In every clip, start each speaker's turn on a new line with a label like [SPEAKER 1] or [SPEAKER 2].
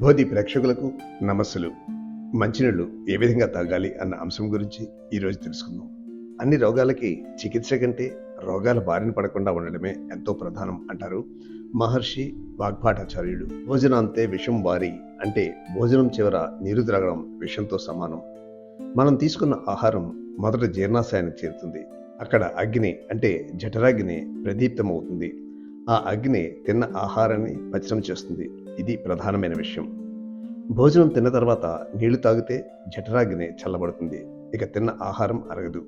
[SPEAKER 1] బోధి ప్రేక్షకులకు నమస్సులు. మంచినీళ్ళు ఏ విధంగా తాగాలి అన్న అంశం గురించి ఈరోజు తెలుసుకుందాం. అన్ని రోగాలకి చికిత్స కంటే రోగాల బారిన పడకుండా ఉండడమే ఎంతో ప్రధానం అంటారు మహర్షి వాగ్పాటాచార్యుడు భోజనాంతే విషం వారి అంటే భోజనం చివర నీరు త్రాగడం విషంతో సమానం. మనం తీసుకున్న ఆహారం మొదట జీర్ణాశయానికి చేరుతుంది. అక్కడ అగ్ని అంటే జఠరాగ్ని ప్రదీప్తమవుతుంది. ఆ అగ్ని తిన్న ఆహారాన్ని పచనం చేస్తుంది. ఇది ప్రధానమైన విషయం. భోజనం తిన్న తర్వాత నీళ్ళు తాగితే జఠరాగ్ని చల్లబడుతుంది. ఇక తిన్న ఆహారం అరగదు.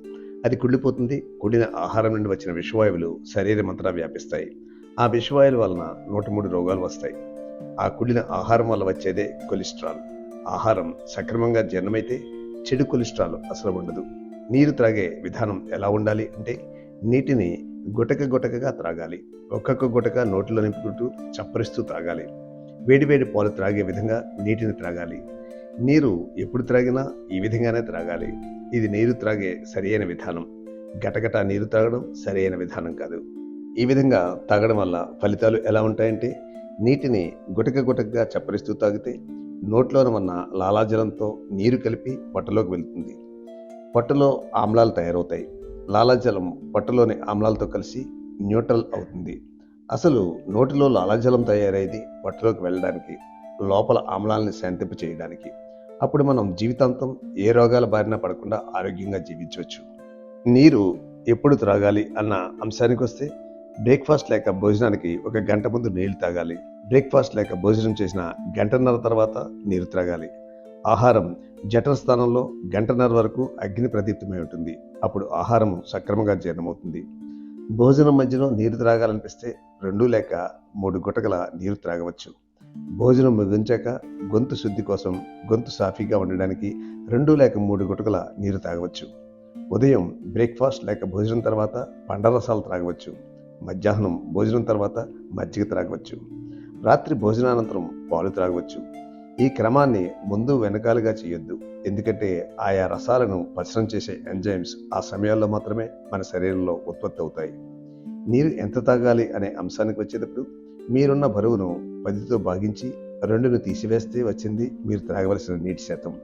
[SPEAKER 1] అది కుళ్ళిపోతుంది. కుళ్ళిన ఆహారం నుండి వచ్చిన విషవాయువులు శరీరం అంతటా వ్యాపిస్తాయి. ఆ విషవాయువుల వలన నూట మూడు రోగాలు వస్తాయి. ఆ కుళ్ళిన ఆహారం వల్ల వచ్చేదే కొలెస్ట్రాల్. ఆహారం సక్రమంగా జీర్ణమైతే చెడు కొలెస్ట్రాల్ అసలు ఉండదు. నీరు త్రాగే విధానం ఎలా ఉండాలి అంటే నీటిని గుటక గుటకగా త్రాగాలి. ఒక్కొక్క గుటక నోటిలో నింపుకుంటూ చప్పరిస్తూ త్రాగాలి. వేడివేడి పాలు త్రాగే విధంగా నీటిని త్రాగాలి. నీరు ఎప్పుడు త్రాగినా ఈ విధంగానే త్రాగాలి. ఇది నీరు త్రాగే సరియైన విధానం. గటగట నీరు త్రాగడం సరైన విధానం కాదు. ఈ విధంగా తాగడం వల్ల ఫలితాలు ఎలా ఉంటాయంటే నీటిని గుటక గుటకగా చప్పరిస్తూ తాగితే నోట్లోన ఉన్న లాలాజలంతో నీరు కలిపి పొట్టలోకి వెళ్తుంది. పొట్టలో ఆమ్లాలు తయారవుతాయి. లాలాజలం పొట్టలోని ఆమ్లాలతో కలిసి న్యూట్రల్ అవుతుంది. అసలు నోటిలో లాలాజలం తయారైంది బట్టలోకి వెళ్ళడానికి లోపల ఆమ్లాల్ని శాంతింప చేయడానికి. అప్పుడు మనం జీవితాంతం ఏ రోగాల బారిన పడకుండా ఆరోగ్యంగా జీవించవచ్చు. నీరు ఎప్పుడు త్రాగాలి అన్న అంశానికి వస్తే బ్రేక్ఫాస్ట్ లేక భోజనానికి ఒక గంట ముందు నీళ్ళు తాగాలి. బ్రేక్ఫాస్ట్ లేక భోజనం చేసిన గంటన్నర తర్వాత నీరు త్రాగాలి. ఆహారం జఠర స్థానంలో గంటన్నర వరకు అగ్ని ప్రదీప్తమై ఉంటుంది. అప్పుడు ఆహారం సక్రమంగా జీర్ణమవుతుంది. భోజనం మధ్యలో నీరు త్రాగాలనిపిస్తే రెండు లేక మూడు గుటకల నీరు త్రాగవచ్చు. భోజనం ముగించాక గొంతు శుద్ధి కోసం గొంతు సాఫీగా ఉండడానికి రెండు లేక మూడు గుటకల నీరు తాగవచ్చు ఉదయం బ్రేక్ఫాస్ట్ లేక భోజనం తర్వాత పండరసాలు త్రాగవచ్చు. మధ్యాహ్నం భోజనం తర్వాత మజ్జిగ త్రాగవచ్చు. రాత్రి భోజనానంతరం పాలు త్రాగవచ్చు. ఈ క్రమాన్ని ముందు వెనకాలుగా చేయొద్దు. ఎందుకంటే ఆయా రసాలను పచనం చేసే ఎంజైమ్స్ ఆ సమయాల్లో మాత్రమే మన శరీరంలో ఉత్పత్తి అవుతాయి. నీరు ఎంత తాగాలి అనే అంశానికి వచ్చేటప్పుడు మీరున్న బరువును పదితో భాగించి రెండును తీసివేస్తే వచ్చింది మీరు త్రాగవలసిన నీటి శాతం.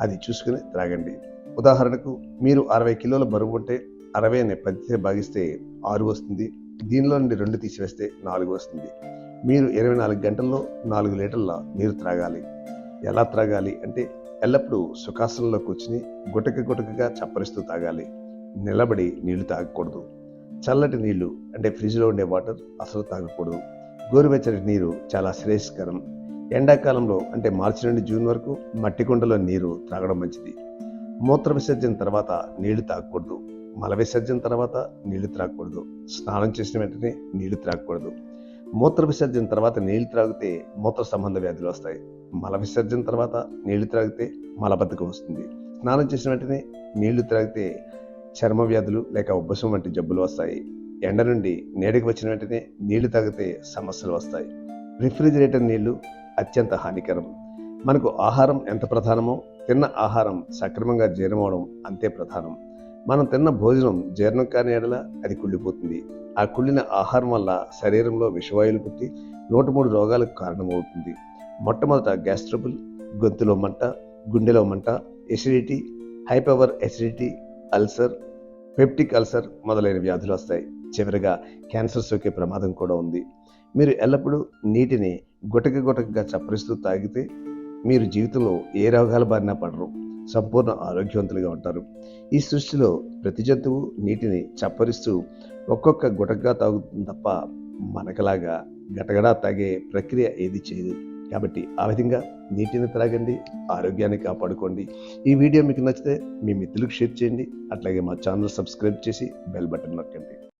[SPEAKER 1] అది చూసుకుని త్రాగండి. ఉదాహరణకు మీరు అరవై కిలోల బరువు ఉంటే అరవై అనే పదితో భాగిస్తే ఆరు వస్తుంది. దీనిలో నుండి రెండు తీసివేస్తే నాలుగు వస్తుంది. మీరు ఇరవై నాలుగు గంటల్లో నాలుగు లీటర్ల నీరు త్రాగాలి. ఎలా త్రాగాలి అంటే ఎల్లప్పుడూ సుఖాసనంలో కూర్చుని గుటక గుటకగా చప్పరిస్తూ తాగాలి. నిలబడి నీళ్ళు తాగకూడదు. చల్లటి నీళ్ళు అంటే ఫ్రిడ్జ్లో ఉండే వాటర్ అసలు తాగకూడదు. గోరువెచ్చని నీరు చాలా శ్రేయస్కరం. ఎండాకాలంలో అంటే మార్చి నుండి జూన్ వరకు మట్టి కుండలో నీరు త్రాగడం మంచిది. మూత్ర విసర్జన తర్వాత నీళ్ళు తాగకూడదు. మల విసర్జన తర్వాత నీళ్ళు త్రాగకూడదు. స్నానం చేసిన వెంటనే నీళ్ళు త్రాగకూడదు. మూత్ర విసర్జన తర్వాత నీళ్ళు త్రాగితే మూత్ర సంబంధ వ్యాధులు వస్తాయి. మల విసర్జన తర్వాత నీళ్ళు త్రాగితే మలబద్ధకం వస్తుంది. స్నానం చేసిన వెంటనే నీళ్ళు త్రాగితే చర్మ వ్యాధులు లేక ఉబ్బసం వంటి జబ్బులు వస్తాయి. ఎండ నుండి నీడకి వచ్చిన వెంటనే నీళ్ళు తాగితే సమస్యలు వస్తాయి. రిఫ్రిజిరేటర్ నీళ్ళు అత్యంత హానికరం. మనకు ఆహారం ఎంత ప్రధానమో తిన్న ఆహారం సక్రమంగా జీర్ణమవడం అంతే ప్రధానం. మనం తిన్న భోజనం జీర్ణం కాని ఎడల అది కుళ్ళిపోతుంది. ఆ కుళ్ళిన ఆహారం వల్ల శరీరంలో విషవాయువులు పుట్టి నూట మూడు రోగాలకు కారణమవుతుంది. మొట్టమొదట గ్యాస్ ట్రబుల్ గొంతులో మంట గుండెలో మంట acidity hyper acidity ulcer peptic ulcer మొదలైన వ్యాధులు వస్తాయి. చివరిగా క్యాన్సర్ సోకే ప్రమాదం కూడా ఉంది. మీరు ఎల్లప్పుడూ నీటిని గుటక గుటకగా చప్పరిస్తూ తాగితే మీరు జీవితంలో ఏ రోగాల బారిన పడరు. సంపూర్ణ ఆరోగ్యవంతులుగా ఉంటారు. ఈ సృష్టిలో ప్రతి జంతువు నీటిని చప్పరిస్తూ ఒక్కొక్క గుటకగా తాగుతుంది తప్ప మనకలాగా గటగడా తాగే ప్రక్రియ ఏది చేయదు. కాబట్టి ఆ విధంగా నీటిని త్రాగండి ఆరోగ్యాన్ని కాపాడుకోండి. ఈ వీడియో మీకు నచ్చితే మీ మిత్రులకు షేర్ చేయండి. అట్లాగే మా ఛానల్ సబ్స్క్రైబ్ చేసి బెల్ బటన్ నొక్కండి.